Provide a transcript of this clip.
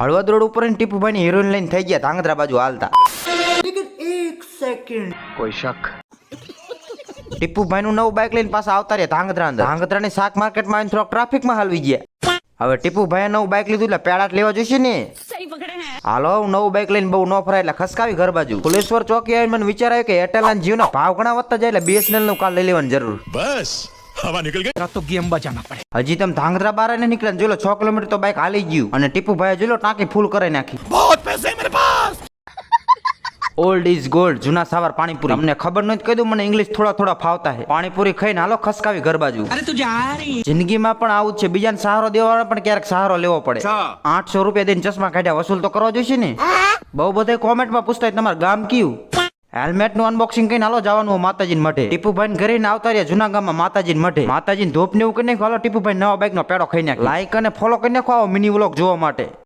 Halvad road ઉપર ટીપુભાઈ ની heroine લઈને થઈ ગયા ધાંગધ્રા બાજુ હાલતા. કોઈ શક? ટીપુભાઈ નું નવું બાઇક લઈને પાછા આવતા રહ્યા ધાંગધ્રા અંદર. ધાંગધ્રા ની શાક માર્કેટમાં આવીને થોડોક ટ્રાફિકમાં હાલવી ગયા. હવે ટીપુભાઈએ નવું બાઇક લીધું એટલે પેડાટ લેવા જોઈશે ને? હાલો હું નવું બાઇક લઈને બહુ ન ફરાય એટલે ખસકાવી ઘર બાજુ. ફુલેશ્વર ચોકી આવીને મને વિચાર આવ્યો કે એરટેલ ના જીવના ભાવ ઘણા વધતા જાય એટલે બીએસએનએલનું કાલ લઈ લેવાની જરૂર. હવા નીકળ ગઈ. તો ગેમ બજાના પડે. હજી તમ ધાંગરા બારે ને નીકળે જો 6 કિલોમીટર તો બાઇક હાલી ગયું. અને ટીપુભાઈ જો ટાંકી ફૂલ કરી નાખી. બહોત પૈસે મેરે પાસ. ઓલ્ડ ઇઝ ગોલ્ડ જૂના સાવાર પાણીપુરી. અમને ખબર નથી કહી દઉં? મને ઇંગ્લિશ થોડા થોડા ફાવતા હે. પાણીપુરી ખાઈને હાલો ખસકાવી ઘર બાજુ. અરે તું જા જિંદગીમાં પણ આવું જ છે. બીજાને સહારો દેવાનો પણ ક્યારેક સહારો લેવો પડે. આઠસો રૂપિયા દઈને ચશ્મા કાઢ્યા. વસૂલ તો કરવા જોઈશે ને? બહુ બધા કોમેન્ટમાં પૂછતા તમારું ગામ કયું? હેલ્મેટનું અનબોક્સિંગ કરીને હાલો જવાનું હોય માતાજી મઠે ટીપુભાઈ ઘરે આવતા રહ્યા જૂના ગામમાં માતાજી મઠે માતાજી ધોપ ને એવું કરીને હાલો ટીપુભાઈ નવા બાઈક નો પેડો ખાઈ નાખે લાઈક અને ફોલો કરી નાખો આવો મિની વ્લોગ જોવા માટે.